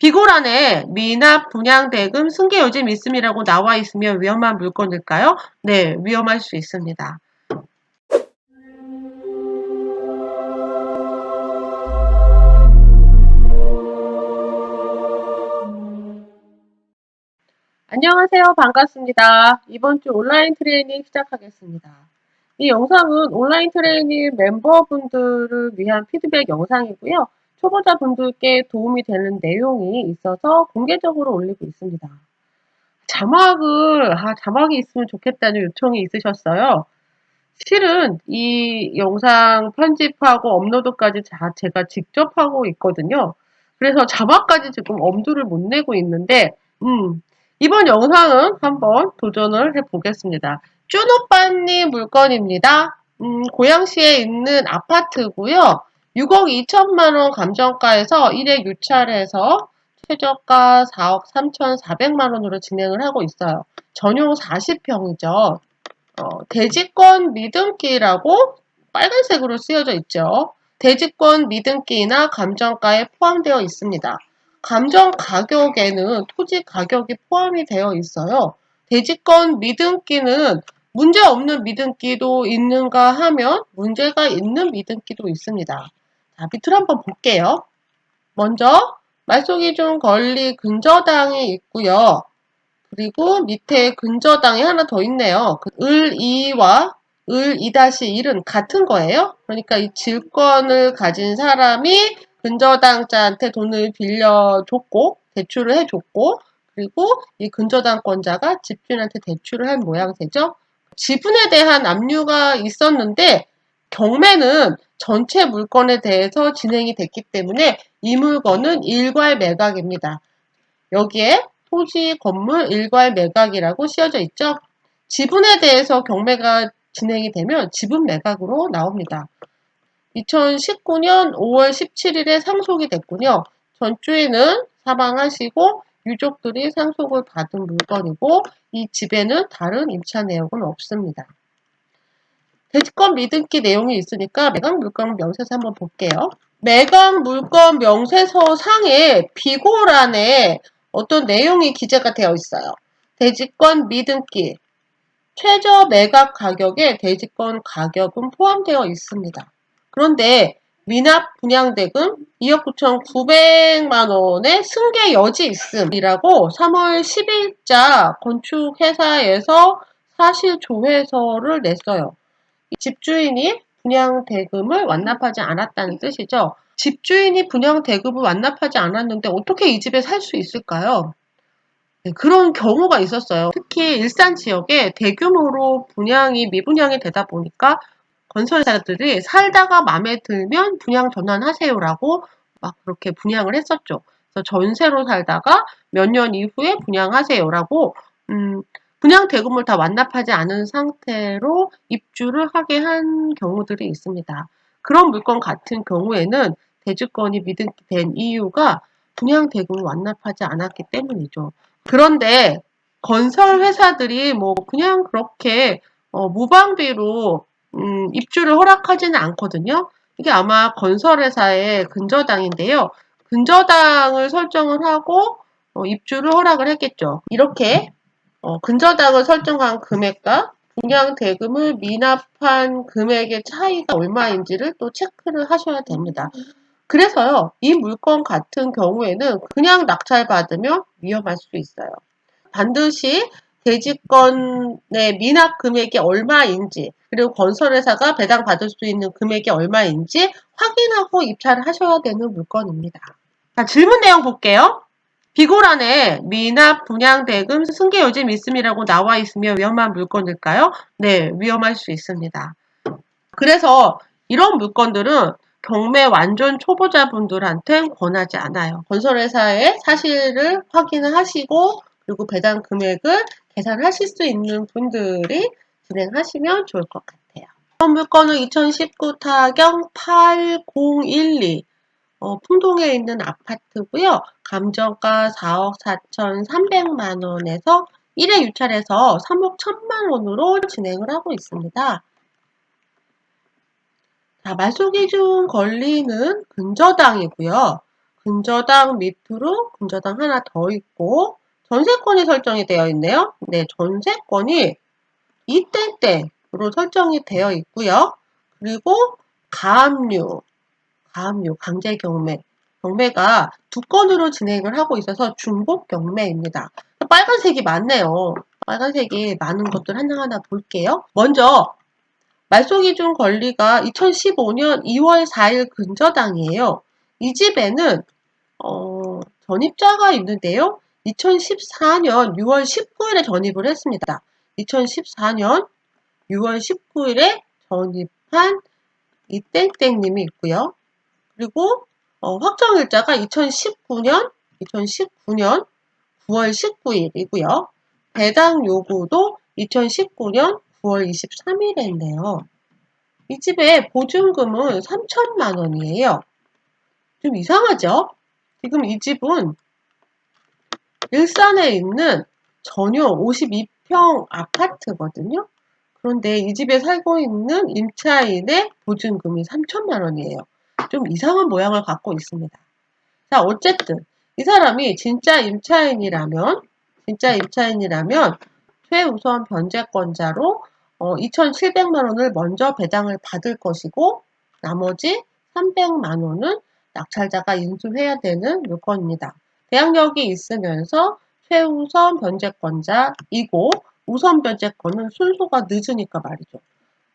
비고란에 미납, 분양, 대금, 승계 요즘 있음이라고 나와 있으면 위험한 물건일까요? 네, 위험할 수 있습니다. 안녕하세요. 반갑습니다. 이번 주 온라인 트레이닝 시작하겠습니다. 이 영상은 온라인 트레이닝 멤버분들을 위한 피드백 영상이고요. 초보자분들께 도움이 되는 내용이 있어서 공개적으로 올리고 있습니다. 자막을, 아, 자막이 있으면 좋겠다는 요청이 있으셨어요. 실은 이 영상 편집하고 업로드까지 다 제가 직접 하고 있거든요. 그래서 자막까지 지금 엄두를 못 내고 있는데, 음, 이번 영상은 한번 도전을 해보겠습니다. 쭈노빠님 물건입니다. 음, 고양시에 있는 아파트고요. 6억 2천만 원 감정가에서 1회 유찰해서 최저가 4억 3천4백만 원으로 진행을 하고 있어요. 전용 40평이죠. 어, 대지권 미등기라고 빨간색으로 쓰여져 있죠. 대지권 미등기나 감정가에 포함되어 있습니다. 감정 가격에는 토지 가격이 포함이 되어 있어요. 대지권 미등기는 문제 없는 미등기도 있는가 하면 문제가 있는 미등기도 있습니다. 자, 밑으로 한번 볼게요. 먼저 말소기 중 권리 근저당이 있고요. 그리고 밑에 근저당이 하나 더 있네요. 그을 2와 을 2-1은 같은 거예요. 그러니까 이 질권을 가진 사람이 근저당자한테 돈을 빌려줬고 대출을 해줬고 그리고 이 근저당권자가 집주인한테 대출을 한 모양새죠. 지분에 대한 압류가 있었는데 경매는 전체 물건에 대해서 진행이 됐기 때문에 이 물건은 일괄 매각입니다. 여기에 토지, 건물, 일괄 매각이라고 쓰여져 있죠. 지분에 대해서 경매가 진행이 되면 지분 매각으로 나옵니다. 2019년 5월 17일에 상속이 됐군요. 전주에는 사망하시고 유족들이 상속을 받은 물건이고 이 집에는 다른 임차 내역은 없습니다. 대지권 미등기 내용이 있으니까 매각 물건 명세서 한번 볼게요. 매각 물건 명세서 상에 비고란에 어떤 내용이 기재가 되어 있어요. 대지권 미등기 최저 매각 가격에 대지권 가격은 포함되어 있습니다. 그런데 미납 분양대금 2억 9,900만 원의 승계 여지 있음이라고 3월 10일자 건축회사에서 사실 조회서를 냈어요. 집주인이 분양 대금을 완납하지 않았다는 뜻이죠. 집주인이 분양 대금을 완납하지 않았는데 어떻게 이 집에 살 수 있을까요? 네, 그런 경우가 있었어요. 특히 일산 지역에 대규모로 분양이 미분양이 되다 보니까 건설사들이 살다가 마음에 들면 분양 전환하세요라고 막 그렇게 분양을 했었죠. 그래서 전세로 살다가 몇 년 이후에 분양하세요라고 음, 분양 대금을 다 완납하지 않은 상태로 입주를 하게 한 경우들이 있습니다. 그런 물건 같은 경우에는 대주권이 미등기된 이유가 분양 대금을 완납하지 않았기 때문이죠. 그런데 건설 회사들이 뭐 그냥 그렇게 어, 무방비로 음, 입주를 허락하지는 않거든요. 이게 아마 건설회사의 근저당인데요. 근저당을 설정을 하고 어, 입주를 허락을 했겠죠. 이렇게 어, 근저당을 설정한 금액과 분양 대금을 미납한 금액의 차이가 얼마인지를 또 체크를 하셔야 됩니다. 그래서요, 이 물건 같은 경우에는 그냥 낙찰받으면 위험할 수 있어요. 반드시 대지권의 미납 금액이 얼마인지 그리고 건설회사가 배당받을 수 있는 금액이 얼마인지 확인하고 입찰을 하셔야 되는 물건입니다. 자, 질문 내용 볼게요. 비고란에 미납, 분양, 대금, 승계 요즘 있음이라고 나와 있으면 위험한 물건일까요? 네, 위험할 수 있습니다. 그래서 이런 물건들은 경매 완전 초보자분들한테 권하지 않아요. 건설회사의 사실을 확인을 하시고 그리고 배당 금액을 계산하실 수 있는 분들이 진행하시면 좋을 것 같아요. 이번 물건은 2019 타경 8012 어, 풍동에 있는 아파트고요. 감정가 4억 4천3백만 원에서 1회 유찰해서 3억 1천만 원으로 진행을 하고 있습니다. 자, 말소 기준 권리는 근저당이고요. 근저당 밑으로 근저당 하나 더 있고 전세권이 설정이 되어 있네요. 네, 전세권이 이땡땡으로 설정이 되어 있고요. 그리고 가압류, 가압류, 강제 경매, 경매가 두 건으로 진행을 하고 있어서 중복 경매입니다. 빨간색이 많네요. 빨간색이 많은 것들 하나하나 볼게요. 먼저 말소기준 권리가 2015년 2월 4일 근저당이에요. 이 집에는 어, 전입자가 있는데요. 2014년 6월 19일에 전입을 했습니다. 2014년 6월 19일에 전입한 이땡땡님이 있고요. 그리고 어, 확정일자가 2019년 2019년 9월 19일이고요. 배당 요구도 2019년 9월 23일에 있네요. 이 집의 보증금은 3천만 원이에요. 좀 이상하죠? 지금 이 집은 일산에 있는 전용 52평 아파트거든요. 그런데 이 집에 살고 있는 임차인의 보증금이 3천만 원이에요. 좀 이상한 모양을 갖고 있습니다. 자, 어쨌든 이 사람이 진짜 임차인이라면 진짜 임차인이라면 최우선 변제권자로 어, 2,700만 원을 먼저 배당을 받을 것이고 나머지 300만 원은 낙찰자가 인수해야 되는 물건입니다. 대항력이 있으면서 최우선 변제권자이고 우선 변제권은 순서가 늦으니까 말이죠.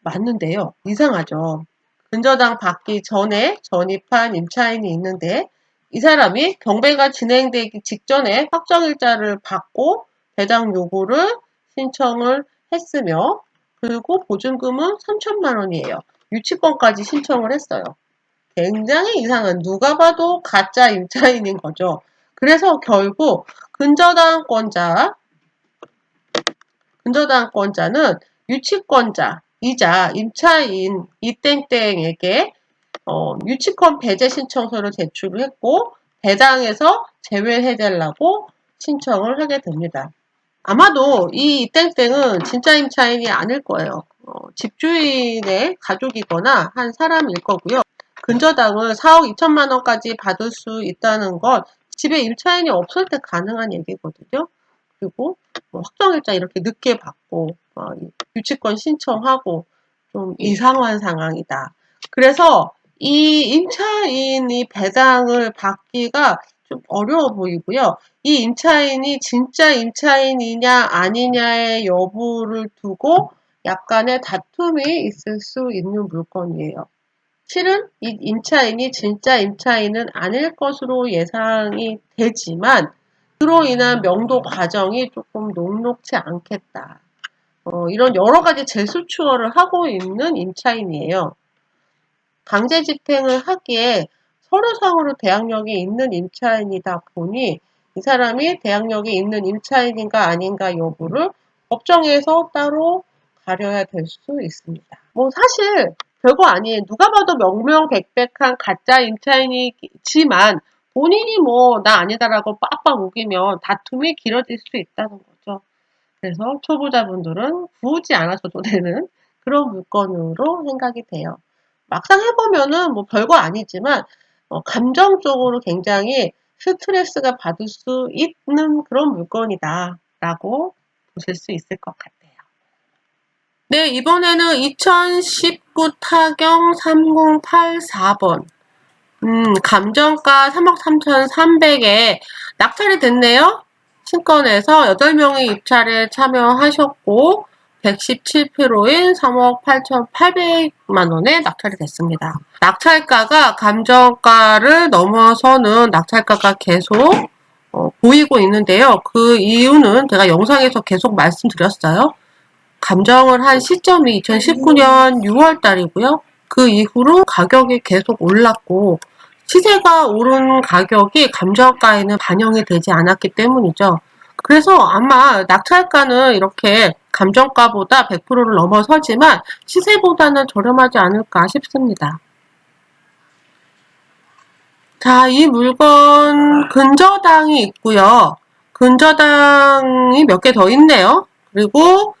맞는데요. 이상하죠. 근저당 받기 전에 전입한 임차인이 있는데 이 사람이 경매가 진행되기 직전에 확정일자를 받고 배당 요구를 신청을 했으며 그리고 보증금은 3천만 원이에요. 유치권까지 신청을 했어요. 굉장히 이상한 누가 봐도 가짜 임차인인 거죠. 그래서 결국 근저당권자 근저당권자는 유치권자 이자 임차인 이땡땡에게 어, 유치권 배제 신청서를 제출을 했고 배당에서 제외해달라고 신청을 하게 됩니다. 아마도 이 이땡땡은 진짜 임차인이 아닐 거예요. 어, 집주인의 가족이거나 한 사람일 거고요. 근저당을 4억 2천만 원까지 받을 수 있다는 건 집에 임차인이 없을 때 가능한 얘기거든요. 그리고 뭐 확정일자 이렇게 늦게 받고 어, 유치권 신청하고 좀 이상한 상황이다. 그래서 이 임차인이 배당을 받기가 좀 어려워 보이고요. 이 임차인이 진짜 임차인이냐 아니냐의 여부를 두고 약간의 다툼이 있을 수 있는 물건이에요. 실은 이 임차인이 진짜 임차인은 아닐 것으로 예상이 되지만 그로 인한 명도 과정이 조금 녹록치 않겠다. 어, 이런 여러 가지 재수추어를 하고 있는 임차인이에요. 강제 집행을 하기에 서류상으로 대항력이 있는 임차인이다 보니 이 사람이 대항력이 있는 임차인인가 아닌가 여부를 법정에서 따로 가려야 될 수 있습니다. 뭐 사실 별거 아니에요. 누가 봐도 명명백백한 가짜 임차인이지만 본인이 뭐 나 아니다라고 빡빡 우기면 다툼이 길어질 수 있다는 거죠. 그래서 초보자분들은 구우지 않아서도 되는 그런 물건으로 생각이 돼요. 막상 해보면은 뭐 별거 아니지만 어, 감정적으로 굉장히 스트레스가 받을 수 있는 그런 물건이다 라고 보실 수 있을 것 같아요. 네, 이번에는 2019 타경 3084번. 음, 감정가 3억 3,300에 낙찰이 됐네요. 신권에서 8명이 입찰에 참여하셨고, 117%인 3억 8,800만 원에 낙찰이 됐습니다. 낙찰가가 감정가를 넘어서는 낙찰가가 계속 어, 보이고 있는데요. 그 이유는 제가 영상에서 계속 말씀드렸어요. 감정을 한 시점이 2019년 6월 달이고요. 그 이후로 가격이 계속 올랐고 시세가 오른 가격이 감정가에는 반영이 되지 않았기 때문이죠. 그래서 아마 낙찰가는 이렇게 감정가보다 100%를 넘어서지만 시세보다는 저렴하지 않을까 싶습니다. 자, 이 물건 근저당이 있고요. 근저당이 몇 개 더 있네요. 그리고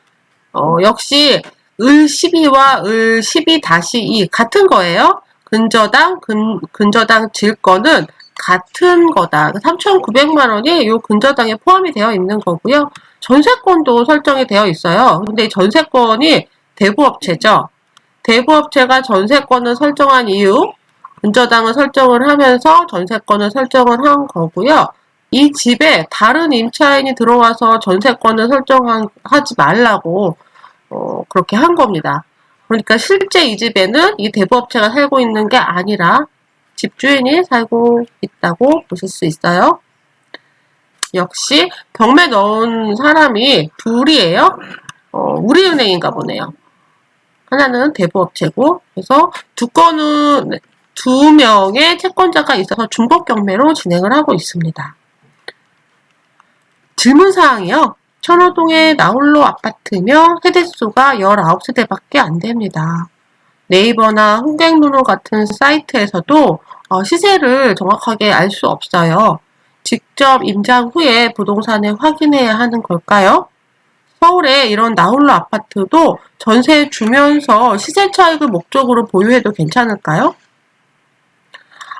어, 역시 을 12와 을 12-2 같은 거예요. 근저당, 근, 근저당 질권은 같은 거다. 3,900만 원이 이 근저당에 포함이 되어 있는 거고요. 전세권도 설정이 되어 있어요. 근데 이 전세권이 대부업체죠. 대부업체가 전세권을 설정한 이유, 근저당을 설정을 하면서 전세권을 설정을 한 거고요. 이 집에 다른 임차인이 들어와서 전세권을 설정하지 말라고 어, 그렇게 한 겁니다. 그러니까 실제 이 집에는 이 대부업체가 살고 있는 게 아니라 집주인이 살고 있다고 보실 수 있어요. 역시 경매 넣은 사람이 둘이에요. 어, 우리은행인가 보네요. 하나는 대부업체고 그래서 두 건은 두 명의 채권자가 있어서 중복 경매로 진행을 하고 있습니다. 질문 사항이요. 천호동의 나홀로 아파트며 세대수가 19세대밖에 안 됩니다. 네이버나 홍객누누 같은 사이트에서도 어, 시세를 정확하게 알 수 없어요. 직접 임장 후에 부동산을 확인해야 하는 걸까요? 서울에 이런 나홀로 아파트도 전세 주면서 시세 차익을 목적으로 보유해도 괜찮을까요?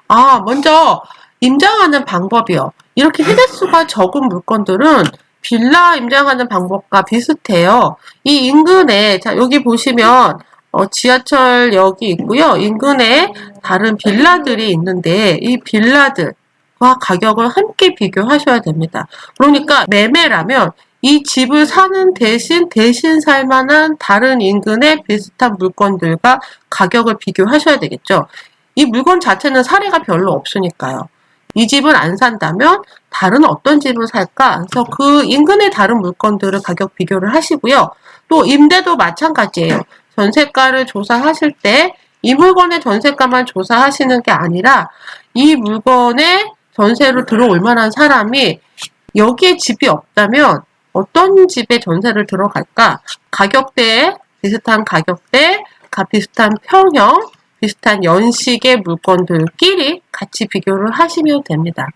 아, 먼저 임장하는 방법이요. 이렇게 세대수가 적은 물건들은 빌라 임장하는 방법과 비슷해요. 이 인근에, 자, 여기 보시면, 어, 지하철역이 있고요. 인근에 다른 빌라들이 있는데, 이 빌라들 과 가격을 함께 비교하셔야 됩니다. 그러니까 매매라면 이 집을 사는 대신 대신 살 만한 다른 인근의 비슷한 물건들과 가격을 비교하셔야 되겠죠. 이 물건 자체는 사례가 별로 없으니까요. 이 집을 안 산다면 다른 어떤 집을 살까? 그래서 그 인근의 다른 물건들을 가격 비교를 하시고요. 또 임대도 마찬가지예요. 전세가를 조사하실 때 이 물건의 전세가만 조사하시는 게 아니라 이 물건에 전세로 들어올 만한 사람이 여기에 집이 없다면 어떤 집에 전세를 들어갈까? 가격대에 비슷한 가격대, 가 비슷한 평형, 비슷한 연식의 물건들끼리 같이 비교를 하시면 됩니다.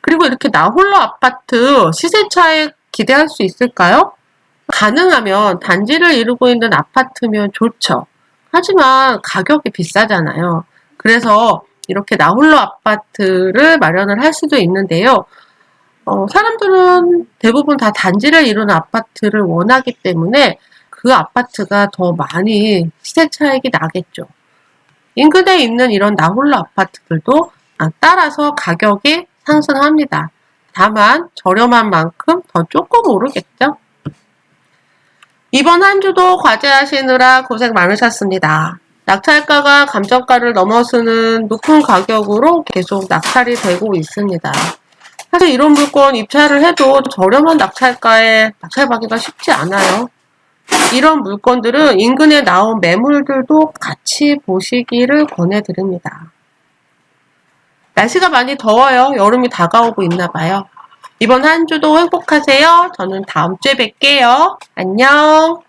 그리고 이렇게 나 홀로 아파트 시세 차익 기대할 수 있을까요? 가능하면 단지를 이루고 있는 아파트면 좋죠. 하지만 가격이 비싸잖아요. 그래서 이렇게 나 홀로 아파트를 마련을 할 수도 있는데요. 어, 사람들은 대부분 다 단지를 이루는 아파트를 원하기 때문에 그 아파트가 더 많이 시세 차익이 나겠죠. 인근에 있는 이런 나홀로 아파트들도 아, 따라서 가격이 상승합니다. 다만 저렴한 만큼 더 조금 오르겠죠. 이번 한 주도 과제하시느라 고생 많으셨습니다. 낙찰가가 감정가를 넘어서는 높은 가격으로 계속 낙찰이 되고 있습니다. 사실 이런 물건 입찰을 해도 저렴한 낙찰가에 낙찰받기가 쉽지 않아요. 이런 물건들은 인근에 나온 매물들도 같이 보시기를 권해드립니다. 날씨가 많이 더워요. 여름이 다가오고 있나 봐요. 이번 한 주도 행복하세요. 저는 다음 주에 뵐게요. 안녕.